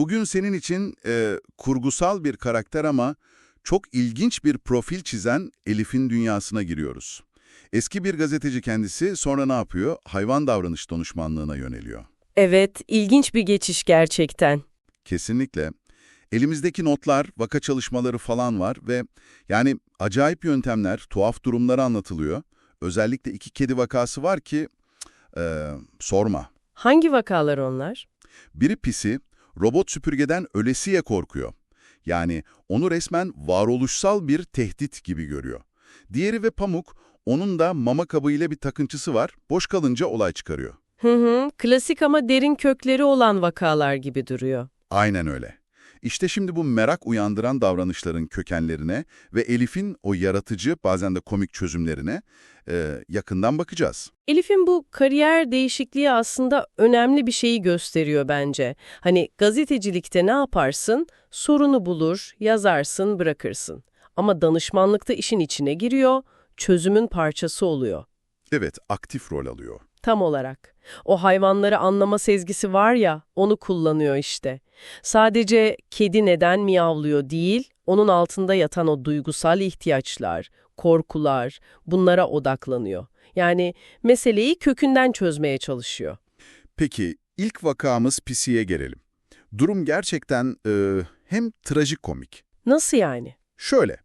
Bugün senin için e, kurgusal bir karakter ama çok ilginç bir profil çizen Elif'in dünyasına giriyoruz. Eski bir gazeteci kendisi sonra ne yapıyor? Hayvan davranış danışmanlığına yöneliyor. Evet, ilginç bir geçiş gerçekten. Kesinlikle. Elimizdeki notlar, vaka çalışmaları falan var ve yani acayip yöntemler, tuhaf durumlar anlatılıyor. Özellikle iki kedi vakası var ki e, sorma. Hangi vakalar onlar? Biri pisi, robot süpürgeden ölesiye korkuyor. Yani onu resmen varoluşsal bir tehdit gibi görüyor. Diğeri ve Pamuk, onun da mama kabıyla bir takıntısı var, boş kalınca olay çıkarıyor. Hı hı, klasik ama derin kökleri olan vakalar gibi duruyor. Aynen öyle. İşte şimdi bu merak uyandıran davranışların kökenlerine ve Elif'in o yaratıcı, bazen de komik çözümlerine e, yakından bakacağız. Elif'in bu kariyer değişikliği aslında önemli bir şeyi gösteriyor bence. Hani gazetecilikte ne yaparsın? Sorunu bulur, yazarsın, bırakırsın. Ama danışmanlıkta işin içine giriyor, çözümün parçası oluyor. Evet, aktif rol alıyor. Tam olarak. O hayvanları anlama sezgisi var ya, onu kullanıyor işte. Sadece kedi neden miyavlıyor değil, onun altında yatan o duygusal ihtiyaçlar, korkular, bunlara odaklanıyor. Yani meseleyi kökünden çözmeye çalışıyor. Peki, ilk vakamız pisiye gelelim. Durum gerçekten e, hem trajikomik. Nasıl yani? Şöyle,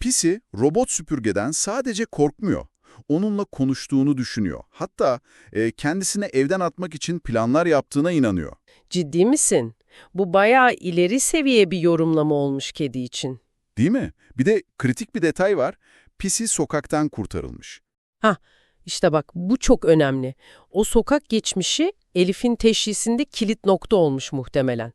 pisi robot süpürgeden sadece korkmuyor. Onunla konuştuğunu düşünüyor. Hatta e, kendisine evden atmak için planlar yaptığına inanıyor. Ciddi misin? Bu bayağı ileri seviye bir yorumlama olmuş kedi için. Değil mi? Bir de kritik bir detay var. Pisi sokaktan kurtarılmış. İşte bak bu çok önemli. O sokak geçmişi Elif'in teşhisinde kilit nokta olmuş muhtemelen.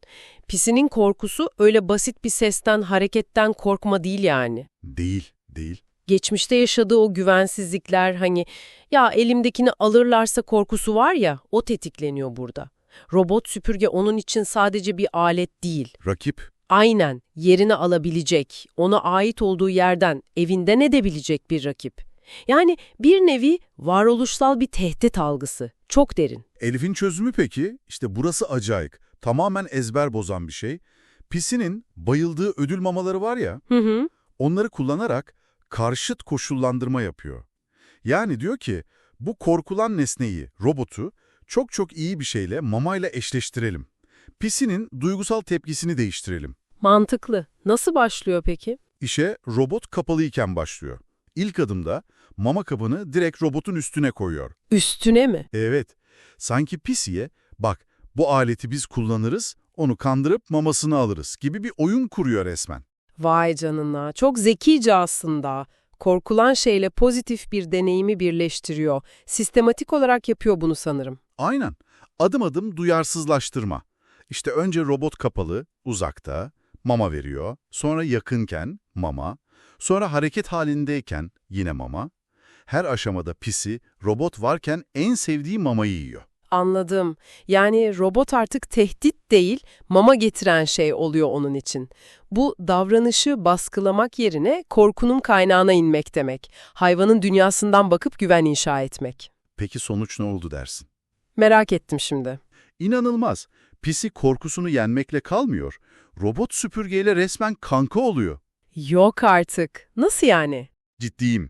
Pisinin korkusu öyle basit bir sesten, hareketten korkma değil yani. Değil, değil. Geçmişte yaşadığı o güvensizlikler hani ya elimdekini alırlarsa korkusu var ya o tetikleniyor burada. Robot süpürge onun için sadece bir alet değil. Rakip, Aynen yerini alabilecek, ona ait olduğu yerden evinden edebilecek bir rakip. Yani bir nevi varoluşsal bir tehdit algısı. Çok derin. Elif'in çözümü peki? İşte burası acayip. Tamamen ezber bozan bir şey. Pisinin bayıldığı ödül mamaları var ya, Hı hı. onları kullanarak karşıt koşullandırma yapıyor. Yani diyor ki, bu korkulan nesneyi, robotu, çok çok iyi bir şeyle mamayla eşleştirelim. Pisinin duygusal tepkisini değiştirelim. Mantıklı. Nasıl başlıyor peki? İşe robot kapalıyken başlıyor. İlk adımda mama kabını direkt robotun üstüne koyuyor. Üstüne mi? Evet, sanki pisiye, bak bu aleti biz kullanırız, onu kandırıp mamasını alırız gibi bir oyun kuruyor resmen. Vay canına. Çok zekice aslında. Korkulan şeyle pozitif bir deneyimi birleştiriyor. Sistematik olarak yapıyor bunu sanırım. Aynen, adım adım duyarsızlaştırma. İşte önce robot kapalı, uzakta, mama veriyor, sonra yakınken mama, sonra hareket halindeyken yine mama. Her aşamada pisi, robot varken en sevdiği mamayı yiyor. Anladım. Yani robot artık tehdit değil, mama getiren şey oluyor onun için. Bu davranışı baskılamak yerine korkunun kaynağına inmek demek. Hayvanın dünyasından bakıp güven inşa etmek. Peki sonuç ne oldu dersin? Merak ettim şimdi. İnanılmaz. Pisi korkusunu yenmekle kalmıyor. Robot süpürgeyle resmen kanka oluyor. Yok artık. Nasıl yani? Ciddiyim.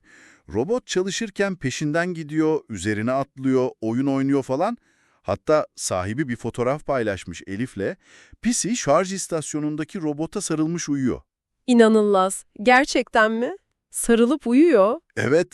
Robot çalışırken peşinden gidiyor, üzerine atlıyor, oyun oynuyor falan. Hatta sahibi bir fotoğraf paylaşmış Elif'le. Pisi şarj istasyonundaki robota sarılmış uyuyor. İnanılmaz. Gerçekten mi? Sarılıp uyuyor. Evet,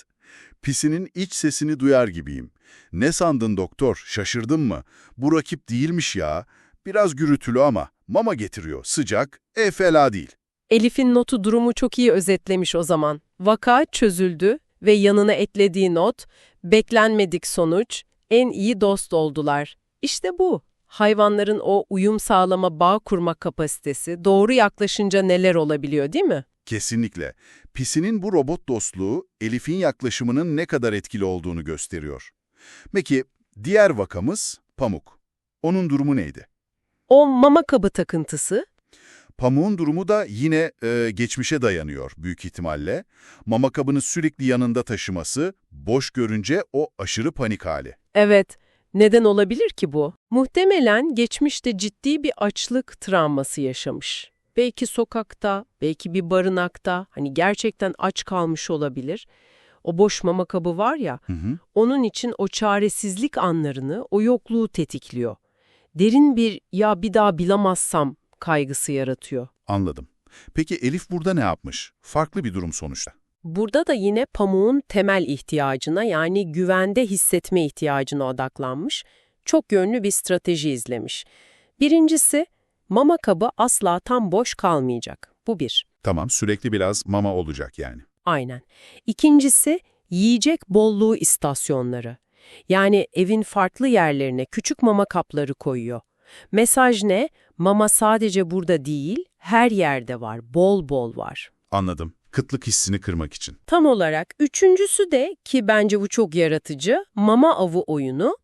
Pisi'nin iç sesini duyar gibiyim. Ne sandın doktor, şaşırdın mı? Bu rakip değilmiş ya. Biraz gürültülü ama mama getiriyor, sıcak, e fela değil. Elif'in notu durumu çok iyi özetlemiş o zaman. Vaka çözüldü ve yanına eklediği not, beklenmedik sonuç, en iyi dost oldular. İşte bu. Hayvanların o uyum sağlama, bağ kurma kapasitesi doğru yaklaşınca neler olabiliyor değil mi? Kesinlikle. Pisi'nin bu robot dostluğu Elif'in yaklaşımının ne kadar etkili olduğunu gösteriyor. Peki diğer vakamız Pamuk. Onun durumu neydi? O mama kabı takıntısı, Pamuk'un durumu da yine e, geçmişe dayanıyor büyük ihtimalle. Mama kabını sürekli yanında taşıması, boş görünce o aşırı panik hali. Evet, Neden olabilir ki bu? Muhtemelen geçmişte ciddi bir açlık travması yaşamış. Belki sokakta, belki bir barınakta, hani gerçekten aç kalmış olabilir. O boş mama kabı var ya, Hı hı. onun için o çaresizlik anlarını, o yokluğu tetikliyor. Derin bir ya bir daha bilemezsem kaygısı yaratıyor. Anladım. Peki Elif burada ne yapmış? Farklı bir durum sonuçta. Burada da yine pamuğun temel ihtiyacına yani güvende hissetme ihtiyacına odaklanmış, çok yönlü bir strateji izlemiş. Birincisi, mama kabı asla tam boş kalmayacak. Bu bir. Tamam, sürekli biraz mama olacak yani. Aynen. İkincisi, yiyecek bolluğu istasyonları. Yani evin farklı yerlerine küçük mama kapları koyuyor. Mesaj ne? Mama sadece burada değil, her yerde var, bol bol var. Anladım. Kıtlık hissini kırmak için. Tam olarak üçüncüsü de ki bence bu çok yaratıcı, mama avı oyunu.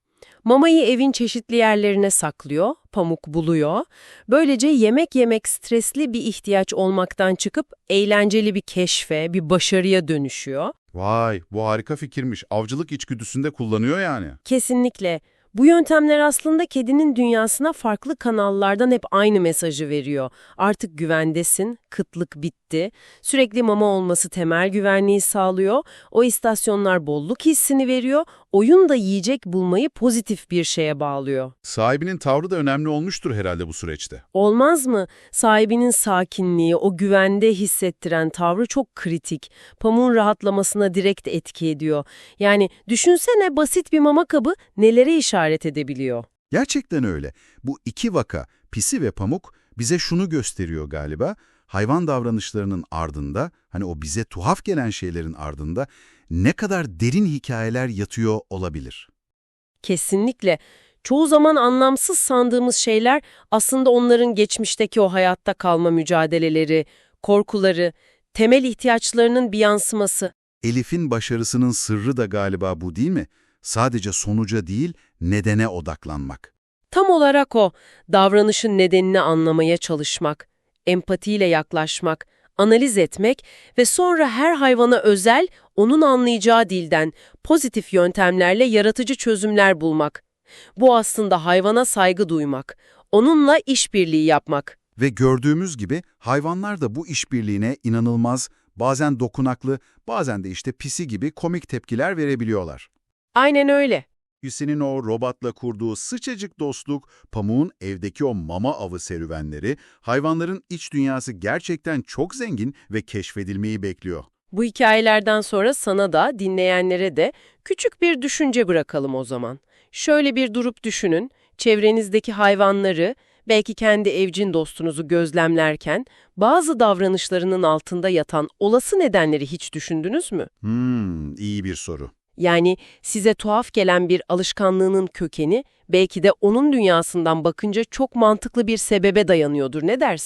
Mamayı evin çeşitli yerlerine saklıyor, pamuk buluyor. Böylece yemek yemek stresli bir ihtiyaç olmaktan çıkıp eğlenceli bir keşfe, bir başarıya dönüşüyor. Vay, bu harika fikirmiş. Avcılık içgüdüsünde kullanıyor yani. Kesinlikle. Bu yöntemler aslında kedinin dünyasına farklı kanallardan hep aynı mesajı veriyor. Artık güvendesin, kıtlık bitti, sürekli mama olması temel güvenliği sağlıyor, o istasyonlar bolluk hissini veriyor, oyun da yiyecek bulmayı pozitif bir şeye bağlıyor. Sahibinin tavrı da önemli olmuştur herhalde bu süreçte. Olmaz mı? Sahibinin sakinliği, o güvende hissettiren tavrı çok kritik. Pamuğun rahatlamasına direkt etki ediyor. Yani düşünsene basit bir mama kabı nelere işaret edebiliyor. Gerçekten öyle. Bu iki vaka, pisi ve pamuk, bize şunu gösteriyor galiba. Hayvan davranışlarının ardında, hani o bize tuhaf gelen şeylerin ardında ne kadar derin hikayeler yatıyor olabilir. Kesinlikle. Çoğu zaman anlamsız sandığımız şeyler aslında onların geçmişteki o hayatta kalma mücadeleleri, korkuları, temel ihtiyaçlarının bir yansıması. Elif'in başarısının sırrı da galiba bu değil mi? Sadece sonuca değil, nedene odaklanmak. Tam olarak o, davranışın nedenini anlamaya çalışmak, empatiyle yaklaşmak, analiz etmek ve sonra her hayvana özel, onun anlayacağı dilden pozitif yöntemlerle yaratıcı çözümler bulmak. Bu aslında hayvana saygı duymak, onunla işbirliği yapmak. Ve gördüğümüz gibi hayvanlar da bu işbirliğine inanılmaz, bazen dokunaklı, bazen de işte pisi gibi komik tepkiler verebiliyorlar. Aynen öyle. Hüseyin'in o robotla kurduğu sıcacık dostluk, pamuğun evdeki o mama avı serüvenleri, hayvanların iç dünyası gerçekten çok zengin ve keşfedilmeyi bekliyor. Bu hikayelerden sonra sana da, dinleyenlere de küçük bir düşünce bırakalım o zaman. Şöyle bir durup düşünün, çevrenizdeki hayvanları, belki kendi evcin dostunuzu gözlemlerken bazı davranışlarının altında yatan olası nedenleri hiç düşündünüz mü? Hmm, iyi bir soru. Yani size tuhaf gelen bir alışkanlığının kökeni belki de onun dünyasından bakınca çok mantıklı bir sebebe dayanıyordur. Ne dersin?